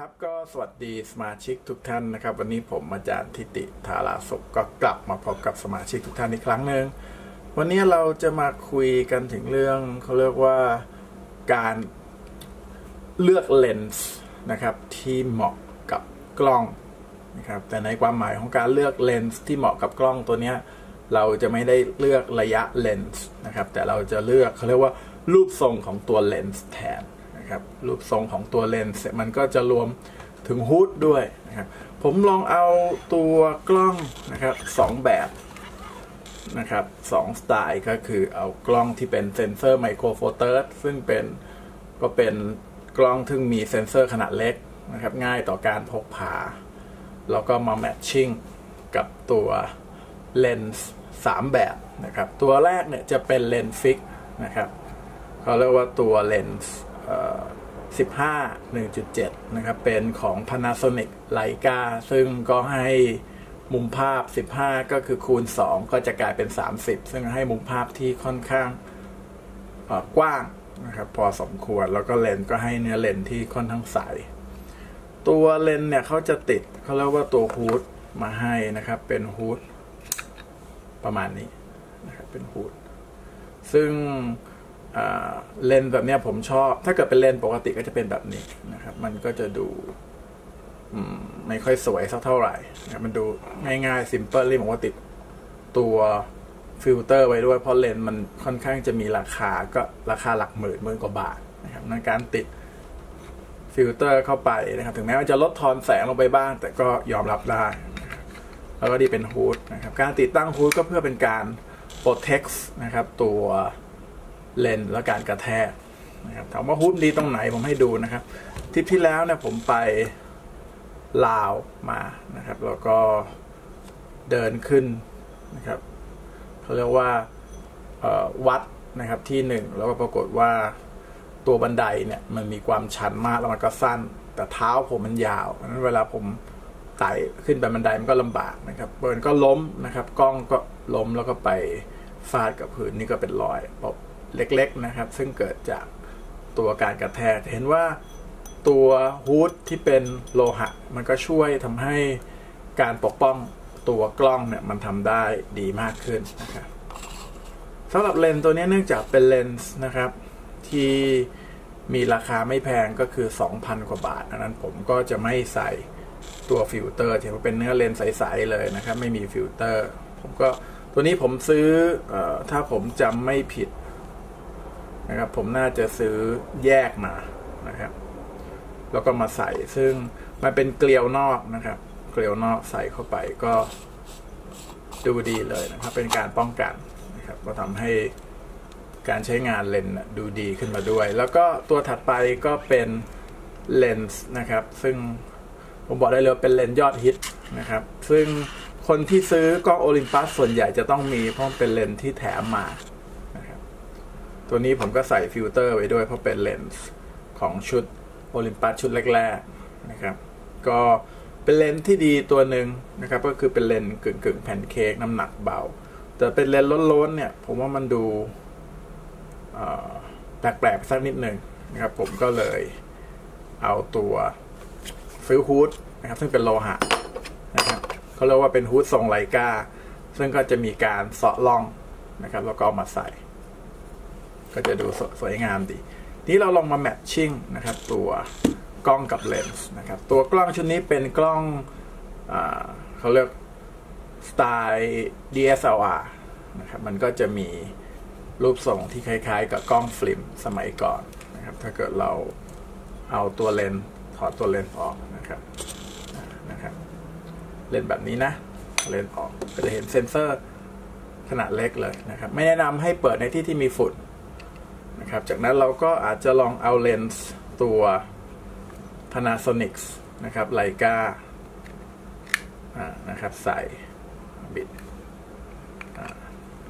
ครับก็สวัสดีสมาชิกทุกท่านนะครับ วันนี้ผมอาจารย์ทิติธาราสุขก็กลับมาพบกับสมาชิกทุกท่านอีกครั้งหนึ่งวันนี้เราจะมาคุยกันถึงเรื่องเขาเรียกว่าการเลือกเลนส์นะครับที่เหมาะกับกล้องนะครับแต่ในความหมายของการเลือกเลนส์ที่เหมาะกับกล้องตัวเนี้ยเราจะไม่ได้เลือกระยะเลนส์นะครับแต่เราจะเลือกเขาเรียกว่ารูปทรงของตัวเลนส์แทน นะครับรูปทรงของตัวเลนส์มันก็จะรวมถึงฮูดด้วยนะครับผมลองเอาตัวกล้องนะครับสองแบบนะครับสองสไตล์ก็คือเอากล้องที่เป็นเซนเซอร์ไมโครโฟเตอร์ซึ่งเป็นก็เป็นกล้องที่มีเซนเซอร์ขนาดเล็กนะครับง่ายต่อการพกพา แล้วก็มาแมทชิ่งกับตัวเลนส์สามแบบนะครับ ตัวแรกเนี่ยจะเป็นเลนส์ฟิกนะครับเขาเรียกว่าตัวเลนส์ 15 1.7 นะครับ เป็นของ Panasonic Leica ซึ่งก็ให้มุมภาพ 15 ก็คือคูณ 2 ก็จะกลายเป็น 30 ซึ่งให้มุมภาพที่ค่อนข้างกว้างนะครับ พอสมควรแล้วก็เลนส์ก็ให้เนื้อเลนส์ที่ค่อนข้างใส ตัวเลนส์เนี่ยเขาจะติดเขาเรียกว่าตัวฮูดมาให้นะครับ เป็นฮูดประมาณนี้นะครับเป็นฮูดซึ่ง เลนส์แบบนี้ผมชอบ ถ้าเกิดเป็นเลนส์ปกติก็จะเป็นแบบนี้นะครับ มันก็จะดูไม่ค่อยสวยสักเท่าไหร่นะมันดูง่ายๆซิมเพิลเลยผมว่าติดตัวฟิลเตอร์ไว้ด้วยเพราะเลนส์มันค่อนข้างจะมีราคาก็ราคาหลักหมื่นหมื่นกว่าบาทนะครับในการติดฟิลเตอร์เข้าไปนะครับ ถึงแม้ว่าจะลดทอนแสงลงไปบ้าง แต่ก็ยอมรับได้ แล้วก็ดีเป็นฮูดนะครับ การติดตั้งฮูดก็เพื่อเป็นการโปรเทคนะครับตัว เลนและการกระแทกนะครับถามว่าฮุบดีตรงไหนผมให้ดูนะครับทริปที่แล้วเนี่ยผมไปลาวมานะครับแล้วก็เดินขึ้นนะครับเขาเรียกว่าวัดนะครับที่หนึ่งแล้วก็ปรากฏว่าตัวบันไดเนี่ยมันมีความชันมากแล้วมันก็สั้น แต่เท้าผมมันยาวเพราะนั้นเวลาผมไต่ขึ้นไปบันไดมันก็ลำบากนะครับเบิร์นก็ล้มนะครับ กล้องก็ล้มแล้วก็ไปฟาดกับพื้นนี่ก็เป็นรอยปบ เล็กๆนะครับ ซึ่งเกิดจากตัวการกระแทกเห็นว่าตัวฮูดที่เป็นโลหะ มันก็ช่วยทำให้การปกป้องตัวกล้องเนี่ยมันทำได้ดีมากขึ้นนะครับสำหรับเลนส์ตัวนี้เนื่องจากเป็นเลนส์นะครับ ที่มีราคาไม่แพงก็คือ 2,000 กว่าบาทอันนั้นผมก็จะไม่ใส่ตัวฟิลเตอร์ที่เป็นเนื้อเลนส์ใสๆเลยนะครับ ไม่มีฟิลเตอร์ ผมก็ตัวนี้ผมซื้ออถ้าผมจำไม่ผิด นะครับ ผมน่าจะซื้อแยกมานะครับ แล้วก็มาใส่ซึ่งมันเป็นเกลียวนอกนะครับ เกลียวนอกใส่เข้าไปก็ดูดีเลยนะครับ เป็นการป้องกันนะครับ ก็ทำให้การใช้งานเลนส์ดูดีขึ้นมาด้วย แล้วก็ตัวถัดไปก็เป็นเลนส์นะครับ ซึ่งผมบอกได้เลยเป็นเลนส์ยอดฮิตนะครับ ซึ่งคนที่ซื้อกล้องโอลิมปัสส่วนใหญ่จะต้องมีเพราะเป็นเลนส์ที่แถมมา ตัวนี้ผมก็ใส่ฟิลเตอร์ไว้ด้วยเพราะเป็นเลนส์ของชุดโอลิมปัสชุดแรกๆนะครับก็เป็นเลนส์ที่ดีตัวหนึ่งนะครับก็คือเป็นเลนส์กึ่งกึ่งแผ่นเค้กน้ำหนักเบา แต่เป็นเลนส์ล้นๆเนี่ยผมว่ามันดูแปลกๆสักนิดหนึ่งนะครับผมก็เลยเอาตัวฟิลฮูดนะครับซึ่งเป็นโลหะนะครับเขาเรียกว่าเป็นฮูดทรงไลกาซึ่งก็จะมีการเสาะล่องนะครับแล้วก็มาใส่ ก็จะดูสวยงามดีนี้เราลองมาแมทชิ่งนะครับตัวกล้องกับเลนส์นะครับ ตัวกล้องชุดนี้เป็นกล้องอเขาเรียกสไตล์ DSLR นะครับ มันก็จะมีรูปทรงที่คล้ายๆ กับกล้องฟิล์มสมัยก่อนนะครับ ถ้าเกิดเราเอาตัวเลนส์ถอดตัวเลนส์ออกนะครับนะครับ เลนส์แบบนี้นะ เลนส์ออกก็จะเห็นเซนเซอร์ขนาดเล็กเลยนะครับ ไม่แนะนำให้เปิดในที่ที่มีฝุ่น นะครับ จากนั้นเราก็อาจจะลองเอาเลนส์ตัว Panasonic นะครับไลกานะครับใส่บิด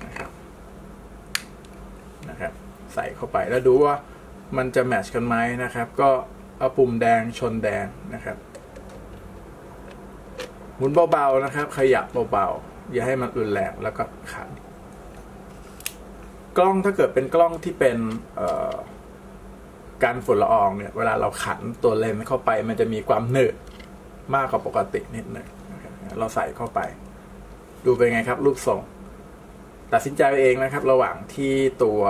นะครับนะครับ ใส่เข้าไปแล้วดูว่ามันจะแมทช์กันไหมนะครับ ก็เอาปุ่มแดงชนแดงนะครับหมุนเบาๆนะครับ ขยับเบาๆอย่าให้มันรุนแรงแล้วก็ขัน กล้องถ้าเกิดเป็นกล้องที่เป็นการฝุ่นละอองเนี่ยเวลาเราขันตัวเลนส์เข้าไป มันจะมีความหนืดมากกว่าปกตินิดหนึ่งเราใส่เข้าไป ดูเป็นไงครับ รูปทรง ตัดสินใจเองนะครับ ระหว่างที่ตัว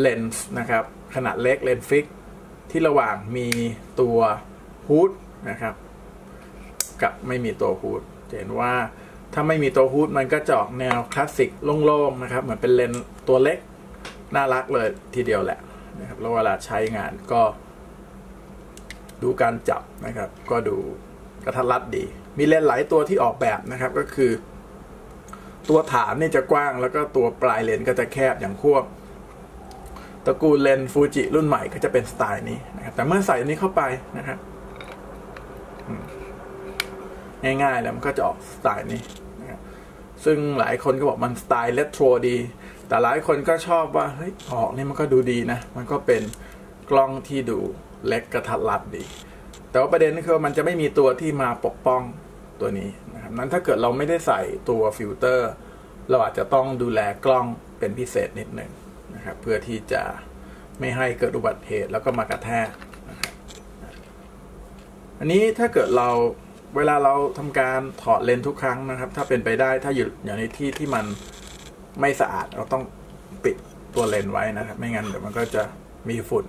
เลนส์นะครับ ขนาดเล็กเลนส์ฟิก ที่ระหว่างมีตัวฮูดนะครับ กับไม่มีตัวฮูดเห็นว่า ถ้าไม่มีตัวฮูดมันก็จะออกแนวคลาสสิกโล่งๆนะครับ เหมือนเป็นเลนตัวเล็ก น่ารักเลยทีเดียวแหละนะครับแล้วเวลาใช้งานก็ ดูการจับนะครับ ก็ดูกระทัดรัดดี มีเลนหลายตัวที่ออกแบบนะครับก็คือ ตัวฐานนี่จะกว้าง แล้วก็ตัวปลายเลนก็จะแคบอย่างพวกตระกูลเลนฟูจิรุ่นใหม่ก็จะเป็นสไตล์นี้นะครับ แต่เมื่อใส่อันนี้เข้าไปนะครับ ง่ายๆแล้วมันก็จะออกสไตล์นี้นะครับซึ่งหลายคนก็บอกมันสไตล์เลโทรดี แต่หลายคนก็ชอบว่าเฮ้ยออกนี่มันก็ดูดีนะ มันก็เป็นกล้องที่ดูเล็กกระทัดรัดดี แต่ว่าประเด็นคือมันจะไม่มีตัวที่มาปกป้องตัวนี้นะครับนั้นถ้าเกิดเราไม่ได้ใส่ตัวฟิลเตอร์ เราอาจจะต้องดูแลกล้องเป็นพิเศษนิดหนึ่งนะครับเพื่อที่จะไม่ให้เกิดอุบัติเหตุแล้วก็มากระแทกอันนี้ถ้าเกิดเรา เวลาเราทำการถอดเลนทุกครั้งนะครับ ถ้าเป็นไปได้ถ้าอยู่อย่างในที่ที่มันไม่สะอาดเราต้องปิดตัวเลนไว้นะครับ ไม่งั้นเดี๋ยวมันก็จะมีฝุ่น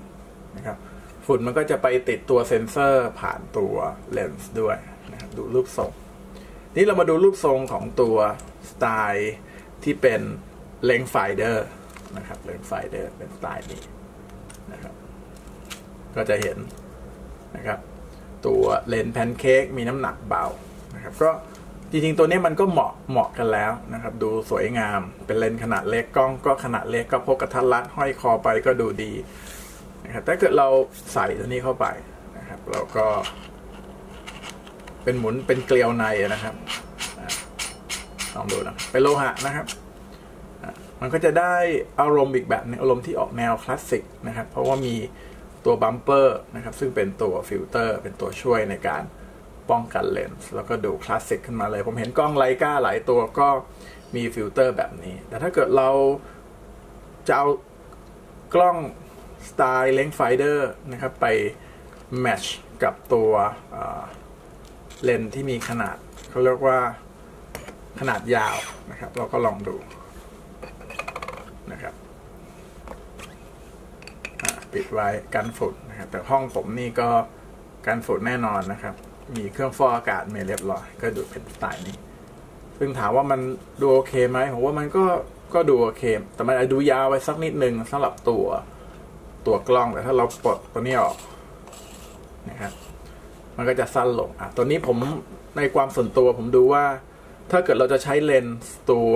นะครับ ฝุ่นมันก็จะไปติดตัวเซ็นเซอร์ผ่านตัวเลนส์ด้วยนะครับดูรูปทรง นี่เรามาดูรูปทรงของตัวสไตล์ที่เป็นเลนส์ไฟเดอร์นะครับเลนส์ไฟเดอร์เป็นสไตล์นี้นะครับ ก็จะเห็นนะครับ ตัวเลนส์แพนเค้กมีน้ำหนักเบานะครับก็จริงๆตัวนี้มันก็เหมาะเหมาะกันแล้วนะครับ ดูสวยงามเป็นเลนส์ขนาดเล็กกล้องก็ขนาดเล็กก็พกกระทัดรัดห้อยคอไปก็ดูดีนะครับถ้าเกิดเราใส่ตัวนี้เข้าไปนะครับเราก็ เป็นหมุนเป็นเกลียวในนะครับลองดูนะเป็นโลหะนะครับมันก็จะได้อารมณ์อีกแบบนึงอารมณ์ที่ออกแนวคลาสสิกนะครับ เพราะว่ามี ตัวบัมเปอร์นะครับซึ่งเป็นตัวฟิลเตอร์เป็นตัวช่วยในการป้องกันเลนส์แล้วก็ดูคลาสสิกขึ้นมาเลย ผมเห็นกล้องไลกาหลายตัวก็มีฟิลเตอร์แบบนี้ แต่ถ้าเกิดเราจะเอากล้องสไตล์เลนส์ไฟเดอร์นะครับไปแมชกับตัวเลนส์ที่มีขนาดเขาเรียกว่าขนาดยาวนะครับ เราก็ลองดูนะครับ ปิดไว้กันฝุ่นนะครับแต่ห้องผมนี่ก็กันฝุ่นแน่นอนนะครับ มีเครื่องฟอกอากาศเมเรียบร้อยก็ดูเป็นสไตล์นี้ ซึ่งถามว่ามันดูโอเคไหมผมว่ามันก็ก็ดูโอเค แต่มันอาจดูยาวไปสักนิดนึงสำหรับตัวตัวกล้องแต่ถ้าเราปลดตัวนี้ออกนะครับมันก็จะสั้นลงอะตัวนี้ผมในความส่วนตัวผมดูว่า ถ้าเกิดเราจะใช้เลนส์ตัว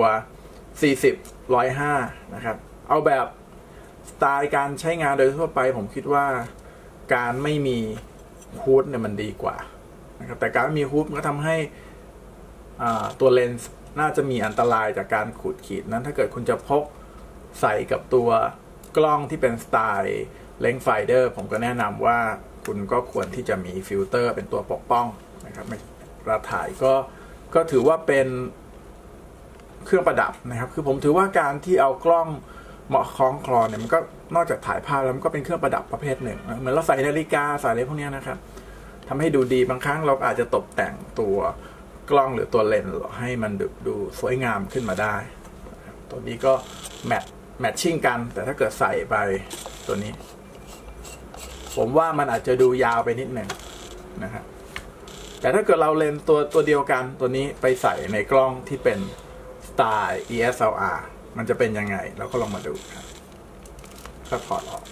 40 105 นะครับ เอาแบบ สไตล์การใช้งานโดยทั่วไป ผมคิดว่าการไม่มีฮูดเนี่ยมันดีกว่านะครับแต่การมีฮูดมันก็ทำให้ตัวเลนส์น่าจะมีอันตรายจากการขูดขีดนั้น ถ้าเกิดคุณจะพกใส่กับตัวกล้องที่เป็นสไตล์เลนส์ไฟเดอร์ผมก็แนะนำว่าคุณก็ควรที่จะมีฟิลเตอร์เป็นตัวปกป้องนะครับเวลาถ่ายก็ก็ถือว่าเป็นเครื่องประดับนะครับ คือผมถือว่าการที่เอากล้อง เหมาะคล้องคลอเนี่ยมันก็นอกจากถ่ายภาพแล้วมันก็เป็นเครื่องประดับประเภทหนึ่งเหมือนเราใส่นาฬิกาใส่อะไรพวกนี้นะครับทำให้ดูดีบางครั้งเราอาจจะตกแต่งตัวกล้องหรือตัวเลนส์ให้มันดูดูสวยงามขึ้นมาได้ ตัวนี้ก็แมทแมทชิ่งกัน แต่ถ้าเกิดใส่ไปตัวนี้ ผมว่ามันอาจจะดูยาวไปนิดหนึ่งนะครับแต่ถ้าเกิดเราเลนตัวตัวเดียวกันตัวนี้ไปใส่ในกล้องที่เป็นสไตล์ ESLR มันจะเป็นยังไง เราก็ลองมาดูครับก็ถอดออก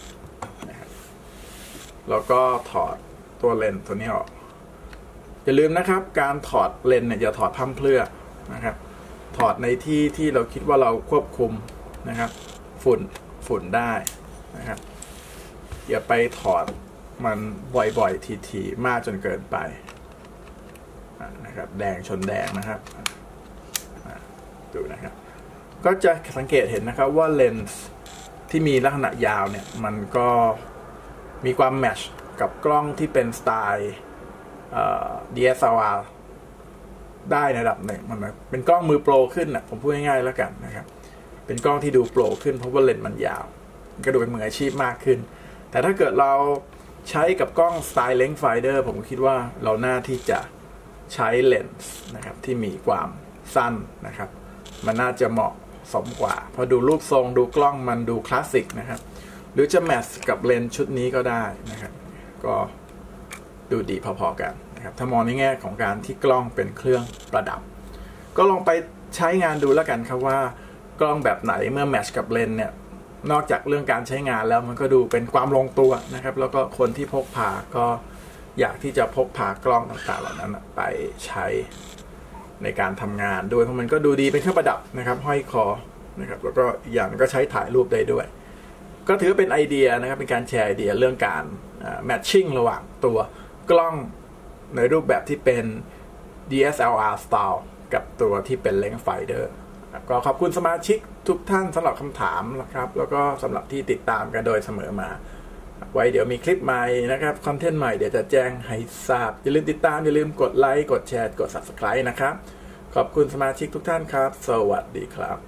นะครับแล้วก็ถอดตัวเลนส์ตัวนี้ออก อย่าลืมนะครับ การถอดเลนส์เนี่ยอย่าถอดพั่มเพลื่อนะครับ ถอดในที่ที่เราคิดว่าเราควบคุมนะครับ ฝุ่นฝุ่นได้นะครับ อย่าไปถอดมันบ่อยๆ ทีๆ มากจนเกินไปนะครับ แดงชนแดงนะครับ ดูนะครับ ก็จะสังเกตเห็นนะครับว่าเลนส์ที่มีลักษณะยาวเนี่ย มันก็มีความแมชกับกล้องที่เป็นสไตล์ DSLR ได้ในระดับหนึ่งมันเป็นกล้องมือโปรขึ้นอะผมพูดง่ายๆแล้วกันนะครับ เป็นกล้องที่ดูโปรขึ้นเพราะว่าเลนส์มันยาว ก็ดูเป็นมืออาชีพมากขึ้น แต่ถ้าเกิดเราใช้กับกล้อง Style Lens Finder ผมคิดว่าเราน่าที่จะใช้เลนส์นะครับที่มีความสั้นนะครับ มันน่าจะเหมาะ สมกว่า พอดูรูปทรงดูกล้องมันดูคลาสสิกนะครับ หรือจะแมทช์กับเลนส์ชุดนี้ก็ได้นะครับ ก็ดูดีพอๆกันนะครับ ถ้ามองในแง่ของการที่กล้องเป็นเครื่องประดับ ก็ลองไปใช้งานดูแล้วกันครับว่ากล้องแบบไหนเมื่อแมทช์กับเลนส์เนี่ยนอกจากเรื่องการใช้งานแล้วมันก็ดูเป็นความลงตัวนะครับ แล้วก็คนที่พกพาก็อยากที่จะพกพากล้องต่างๆเหล่านั้นไปใช้ ในการทำงานด้วยเพราะมันก็ดูดีเป็นเครื่องประดับนะครับ ห้อยคอนะครับ แล้วก็อีกอย่างก็ใช้ถ่ายรูปได้ด้วย ก็ถือเป็นไอเดียนะครับเป็นการแชร์ไอเดียเรื่องการแมทชิ่งระหว่างตัวกล้องในรูปแบบที่เป็น DSLR style กับตัวที่เป็น lens finder ก็ขอบคุณสมาชิกทุกท่านสำหรับคำถามนะครับ แล้วก็สำหรับที่ติดตามกันโดยเสมอมา ไว้เดี๋ยวมีคลิปใหม่นะครับ คอนเทนต์ใหม่เดี๋ยวจะแจ้งให้ทราบ อย่าลืมติดตาม อย่าลืมกดไลค์ กดแชร์ กด subscribe นะครับ ขอบคุณสมาชิกทุกท่านครับ สวัสดีครับ